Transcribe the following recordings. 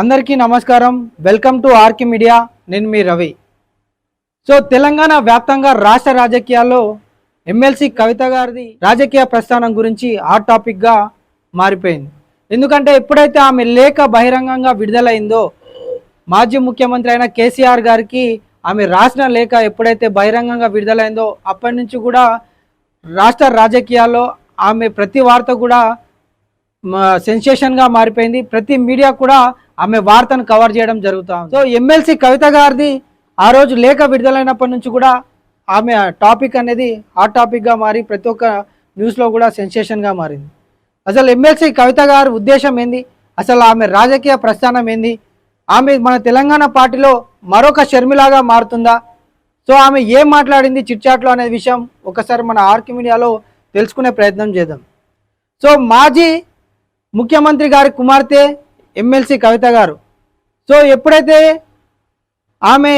అందరికీ నమస్కారం. Welcome to Arki media నేను మీ రవి. సో తెలంగాణ వ్యాప్తంగా రాష్ట్ర రాజకీయాల్లో ఎమ్మెల్సీ కవిత గారిది రాజకీయ ప్రస్థానం గురించి హాట్ టాపిక్గా మారిపోయింది. ఎందుకంటే ఎప్పుడైతే ఆమె లేఖ బహిరంగంగా విడుదలైందో మాజీ ముఖ్యమంత్రి అయిన కేసీఆర్ గారికి ఆమె రాసిన లేఖ ఎప్పుడైతే బహిరంగంగా విడుదలైందో అప్పటి నుంచి కూడా రాష్ట్ర రాజకీయాల్లో ఆమె ప్రతి వార్త కూడా సెన్సేషన్గా మారిపోయింది. ప్రతి మీడియా కూడా ఆమె వార్తను కవర్ చేయడం జరుగుతా ఉంది. సో ఎమ్మెల్సీ కవిత గారిది ఆ రోజు లేఖ విడుదలైనప్పటి నుంచి కూడా ఆమె టాపిక్ అనేది హాట్ టాపిక్గా మారి ప్రతి ఒక్క న్యూస్లో కూడా సెన్సేషన్గా మారింది. అసలు ఎమ్మెల్సీ కవిత గారి ఉద్దేశం ఏంది? అసలు ఆమె రాజకీయ ప్రస్థానం ఏంది? ఆమె మన తెలంగాణ పార్టీలో మరొక షర్మిలాగా మారుతుందా? సో ఆమె ఏం మాట్లాడింది చిట్చాట్లో అనే విషయం ఒకసారి మన ఆర్కి మీడియాలో తెలుసుకునే ప్రయత్నం చేద్దాం. సో మాజీ ముఖ్యమంత్రి గారి కుమార్తె ఎమ్మెల్సీ కవిత గారు. సో ఎప్పుడైతే ఆమె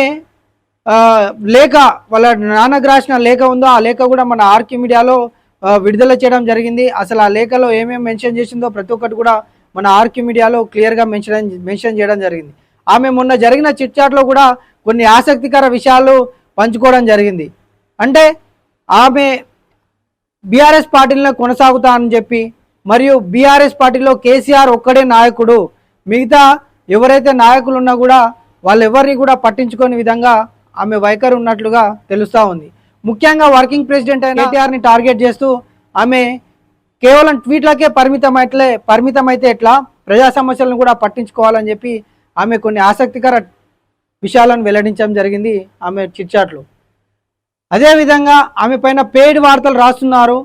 లేఖ వాళ్ళ నాన్నకు రాసిన లేఖ ఉందో ఆ లేఖ కూడా మన ఆర్కి మీడియాలో విడుదల చేయడం జరిగింది. అసలు ఆ లేఖలో ఏమేమి మెన్షన్ చేసిందో ప్రతి ఒక్కటి కూడా మన ఆర్కి మీడియాలో క్లియర్గా మెన్షన్ మెన్షన్ చేయడం జరిగింది. ఆమె మొన్న జరిగిన చిట్చాట్లో కూడా కొన్ని ఆసక్తికర విషయాలు పంచుకోవడం జరిగింది. అంటే ఆమె బీఆర్ఎస్ పార్టీలో కొనసాగుతా అని చెప్పి మరియు బీఆర్ఎస్ పార్టీలో కేసీఆర్ ఒక్కడే నాయకుడు మిగతా ఎవరైతే నాయకులు ఉన్నా కూడా వాళ్ళెవరిని కూడా పట్టించుకోని విధంగా ఆమె వైఖరి ఉన్నట్లుగా తెలుస్తూ ఉంది. ముఖ్యంగా వర్కింగ్ ప్రెసిడెంట్ అయిన కేటీఆర్ని టార్గెట్ చేస్తూ ఆమె కేవలం ట్వీట్లకే పరిమితం పరిమితమైతే ఎట్లా? ప్రజా సమస్యలను కూడా పట్టించుకోవాలని చెప్పి ఆమె కొన్ని ఆసక్తికర విషయాలను వెల్లడించడం జరిగింది ఆమె చిట్చాట్లు. అదేవిధంగా ఆమె పైన పెయిడ్ వార్తలు రాస్తున్నారు.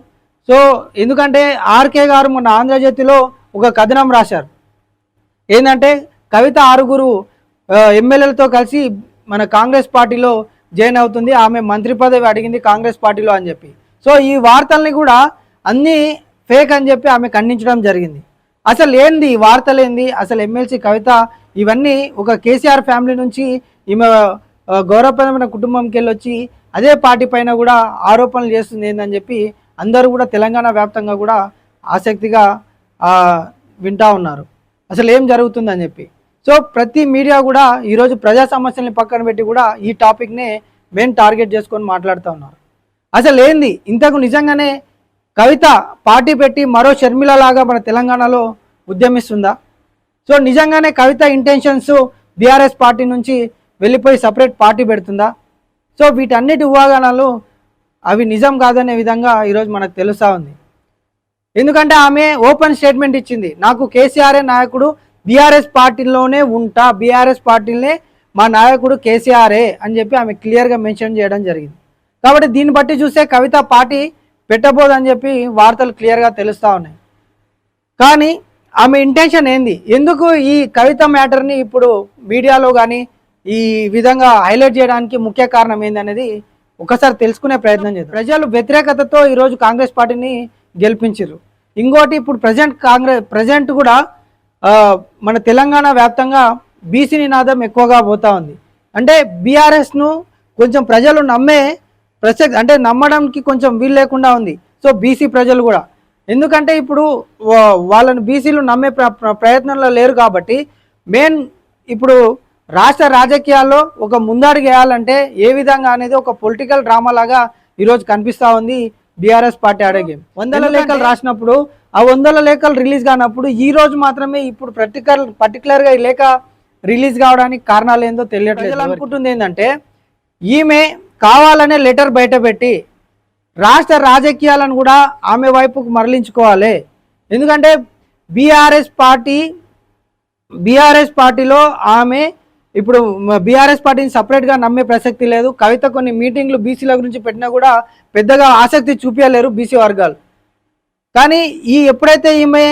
సో ఎందుకంటే ఆర్కే గారు మొన్న ఆంధ్రజ్యోతిలో ఒక కథనం రాశారు. ఏంటంటే కవిత ఆరుగురు ఎమ్మెల్యేలతో కలిసి మన కాంగ్రెస్ పార్టీలో జాయిన్ అవుతుంది. ఆమె మంత్రి పదవి అడిగింది కాంగ్రెస్ పార్టీలో అని చెప్పి. సో ఈ వార్తల్ని కూడా అన్నీ ఫేక్ అని చెప్పి ఆమె ఖండించడం జరిగింది. అసలు ఏంది ఈ వార్తలు ఏంది అసలు ఎమ్మెల్సీ కవిత ఇవన్నీ ఒక కేసీఆర్ ఫ్యామిలీ నుంచి ఈమె గౌరవప్రదమైన కుటుంబంకి వెళ్ళొచ్చి అదే పార్టీ పైన కూడా ఆరోపణలు చేస్తుంది ఏందని చెప్పి అందరూ కూడా తెలంగాణ వ్యాప్తంగా కూడా ఆసక్తిగా వింటా ఉన్నారు. అసలు ఏం జరుగుతుందని చెప్పి. సో ప్రతి మీడియా కూడా ఈరోజు ప్రజా సమస్యల్ని పక్కన పెట్టి కూడా ఈ టాపిక్నే మెయిన్ టార్గెట్ చేసుకొని మాట్లాడుతూ ఉన్నారు. అసలు ఏంది ఇంతకు నిజంగానే కవిత పార్టీ పెట్టి మరో షర్మిల లాగా మన తెలంగాణలో ఉద్యమిస్తుందా? సో నిజంగానే కవిత ఇంటెన్షన్స్ బీఆర్ఎస్ పార్టీ నుంచి వెళ్ళిపోయి సపరేట్ పార్టీ పెడుతుందా? సో వీటన్నిటి ఊహాగానాలు అవి నిజం కాదనే విధంగా ఈరోజు మనకు తెలుస్తూ ఉంది. ఎందుకంటే ఆమె ఓపెన్ స్టేట్మెంట్ ఇచ్చింది. నాకు కేసీఆర్ఏ నాయకుడు బీఆర్ఎస్ పార్టీలోనే ఉంటా బీఆర్ఎస్ పార్టీనే మా నాయకుడు కేసీఆర్ఏ అని చెప్పి ఆమె క్లియర్గా మెన్షన్ చేయడం జరిగింది. కాబట్టి దీన్ని బట్టి చూస్తే కవిత పార్టీ పెట్టబోదని చెప్పి వార్తలు క్లియర్గా తెలుస్తూ ఉన్నాయి. కానీ ఆమె ఇంటెన్షన్ ఏంది? ఎందుకు ఈ కవిత మ్యాటర్ని ఇప్పుడు మీడియాలో కానీ ఈ విధంగా హైలైట్ చేయడానికి ముఖ్య కారణం ఏందనేది ఒకసారి తెలుసుకునే ప్రయత్నం చేద్దాం. ప్రజలు వ్యతిరేకతతో ఈరోజు కాంగ్రెస్ పార్టీని గెలిపించారు ఇంకోటి ఇప్పుడు ప్రజెంట్ కాంగ్రెస్ ప్రజెంట్ కూడా మన తెలంగాణ వ్యాప్తంగా బీసీ నినాదం ఎక్కువగా పోతా ఉంది. అంటే బీఆర్ఎస్ను కొంచెం ప్రజలు నమ్మే ప్రసక్తి అంటే నమ్మడానికి కొంచెం వీలు లేకుండా ఉంది. సో బీసీ ప్రజలు కూడా. ఎందుకంటే ఇప్పుడు వాళ్ళని బీసీలు నమ్మే ప్ర ప్రయత్నంలో లేరు కాబట్టి మెయిన్ ఇప్పుడు రాష్ట్ర రాజకీయాల్లో ఒక ముందడుగు వేయాలంటే ఏ విధంగా అనేది ఒక పొలిటికల్ డ్రామా లాగా ఈరోజు కనిపిస్తూ ఉంది. బీఆర్ఎస్ పార్టీ ఆడే గేమ్. వందల లేఖలు రాసినప్పుడు ఆ వందల లేఖలు రిలీజ్ కానప్పుడు ఈ రోజు మాత్రమే ఇప్పుడు పర్టికులర్ పర్టికులర్గా ఈ లేఖ రిలీజ్ కావడానికి కారణాలు ఏందో తెలియట్లేదు అనుకుంటుంది ఏంటంటే ఈమె కావాలనే లెటర్ బయటపెట్టి రాష్ట్ర రాజకీయాలను కూడా ఆమె వైపుకు మరలించుకోవాలి. ఎందుకంటే బీఆర్ఎస్ పార్టీ బీఆర్ఎస్ పార్టీలో ఆమె ఇప్పుడు బీఆర్ఎస్ పార్టీని సపరేట్గా నమ్మే ప్రసక్తి లేదు. కవిత కొన్ని మీటింగ్లు బీసీల గురించి పెట్టినా కూడా పెద్దగా ఆసక్తి చూపించలేరు బీసీ వర్గాలు. కానీ ఈ ఎప్పుడైతే ఈమె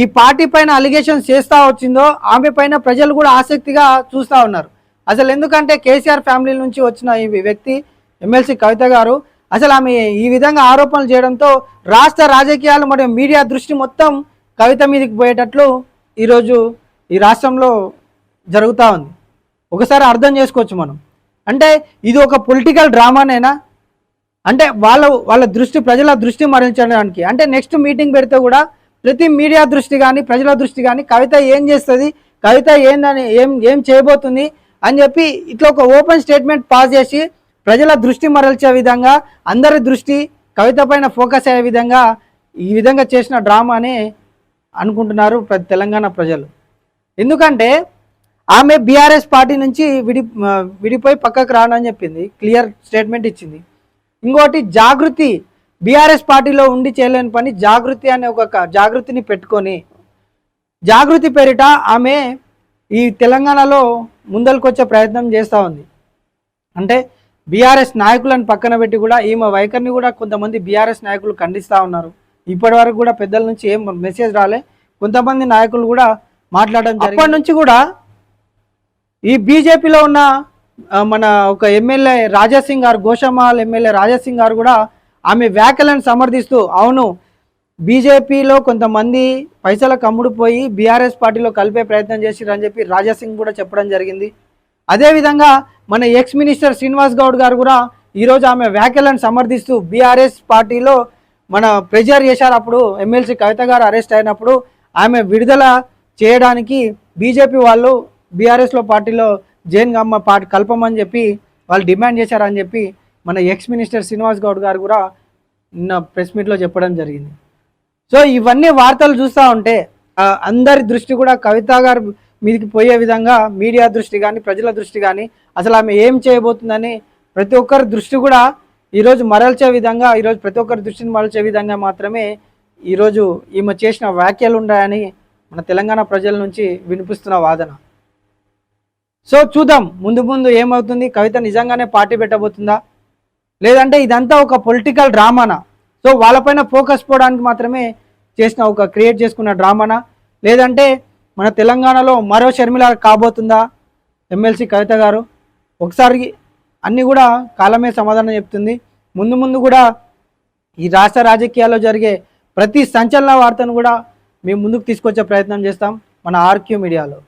ఈ పార్టీ పైన అలిగేషన్స్ చేస్తూ వచ్చిందో ఆమె పైన ప్రజలు కూడా ఆసక్తిగా చూస్తూ ఉన్నారు. అసలు ఎందుకంటే కేసీఆర్ ఫ్యామిలీ నుంచి వచ్చిన ఈ వ్యక్తి ఎమ్మెల్సీ కవిత గారు అసలు ఆమె ఈ విధంగా ఆరోపణలు చేయడంతో రాష్ట్ర రాజకీయాలు మరియు మీడియా దృష్టి మొత్తం కవిత మీదకి పోయేటట్లు ఈరోజు ఈ రాష్ట్రంలో జరుగుతూ ఉంది. ఒకసారి అర్థం చేసుకోవచ్చు మనం. అంటే ఇది ఒక పొలిటికల్ డ్రామానేనా అంటే వాళ్ళ వాళ్ళ దృష్టి ప్రజల దృష్టి మరల్చడానికి. అంటే నెక్స్ట్ మీటింగ్ పెడితే కూడా ప్రతి మీడియా దృష్టి కానీ ప్రజల దృష్టి కానీ కవిత ఏం చేస్తుంది కవిత ఏందని ఏం ఏం చేయబోతుంది అని చెప్పి ఇట్లా ఒక ఓపెన్ స్టేట్మెంట్ పాస్ చేసి ప్రజల దృష్టి మరల్చే విధంగా అందరి దృష్టి కవిత పైన ఫోకస్ అయ్యే విధంగా ఈ విధంగా చేసిన డ్రామానే అనుకుంటున్నారు తెలంగాణ ప్రజలు. ఎందుకంటే ఆమె బీఆర్ఎస్ పార్టీ నుంచి విడి విడిపోయి పక్కకు రానని చెప్పింది. క్లియర్ స్టేట్మెంట్ ఇచ్చింది. ఇంకోటి జాగృతి బీఆర్ఎస్ పార్టీలో ఉండి చేయలేని పని జాగృతి అనే ఒక జాగృతిని పెట్టుకొని జాగృతి పేరిట ఆమె ఈ తెలంగాణలో ముందలకొచ్చే ప్రయత్నం చేస్తూ ఉంది. అంటే బీఆర్ఎస్ నాయకులను పక్కన పెట్టి కూడా ఈమె వైఖరిని కూడా కొంతమంది బీఆర్ఎస్ నాయకులు ఖండిస్తూ ఉన్నారు. ఇప్పటి వరకు కూడా పెద్దల నుంచి ఏం మెసేజ్ రాలే. కొంతమంది నాయకులు కూడా మాట్లాడడం. అప్పటి నుంచి కూడా ఈ బీజేపీలో ఉన్న మన ఒక ఎమ్మెల్యే రాజాసింగ్ గారు గోషమాల్ ఎమ్మెల్యే రాజాసింగ్ గారు కూడా ఆమె వ్యాఖ్యలను సమర్థిస్తూ అవును బీజేపీలో కొంతమంది పైసలకు అమ్ముడుపోయి బీఆర్ఎస్ పార్టీలో కలిపే ప్రయత్నం చేసిరని చెప్పి రాజాసింగ్ కూడా చెప్పడం జరిగింది. అదేవిధంగా మన ఎక్స్ మినిస్టర్ శ్రీనివాస్ గౌడ్ గారు కూడా ఈరోజు ఆమె వ్యాఖ్యలను సమర్థిస్తూ బీఆర్ఎస్ పార్టీలో మన ప్రెజర్ చేశారు. అప్పుడు ఎమ్మెల్సీ కవిత గారు అరెస్ట్ అయినప్పుడు ఆమె విడుదల చేయడానికి బీజేపీ వాళ్ళు బీఆర్ఎస్లో పార్టీలో జైన్ గమ్మ పార్టీ కలపమని చెప్పి వాళ్ళు డిమాండ్ చేశారని చెప్పి మన ఎక్స్ మినిస్టర్ శ్రీనివాస్ గౌడ్ గారు కూడా నిన్న ప్రెస్ మీట్లో చెప్పడం జరిగింది. సో ఇవన్నీ వార్తలు చూస్తూ ఉంటే అందరి దృష్టి కూడా కవిత గారు మీదకి పోయే విధంగా మీడియా దృష్టి కానీ ప్రజల దృష్టి కానీ అసలు ఆమె ఏం చేయబోతుందని ప్రతి ఒక్కరి దృష్టి కూడా ఈరోజు మరల్చే విధంగా ఈరోజు ప్రతి ఒక్కరి దృష్టిని మరల్చే విధంగా మాత్రమే ఈరోజు ఈమె చేసిన వ్యాఖ్యలు ఉన్నాయని మన తెలంగాణ ప్రజల నుంచి వినిపిస్తున్న వాదన. సో చూద్దాం ముందు ముందు ఏమవుతుంది? కవిత నిజంగానే పార్టీ పెట్టబోతుందా? లేదంటే ఇదంతా ఒక పొలిటికల్ డ్రామానా? సో వాళ్ళపైన ఫోకస్ పోవడానికి మాత్రమే చేసిన ఒక క్రియేట్ చేసుకున్న డ్రామానా? లేదంటే మన తెలంగాణలో మరో షర్మిల కాబోతుందా? ఎమ్మెల్సీ కవిత గారు ఒకసారి అన్నీ కూడా కాలమే సమాధానం చెప్తుంది. ముందు ముందు కూడా ఈ రాష్ట్ర రాజకీయాల్లో జరిగే ప్రతి సంచలన వార్తను కూడా మేము ముందుకు తీసుకొచ్చే ప్రయత్నం చేస్తాం మన ఆర్క్యూ మీడియాలో.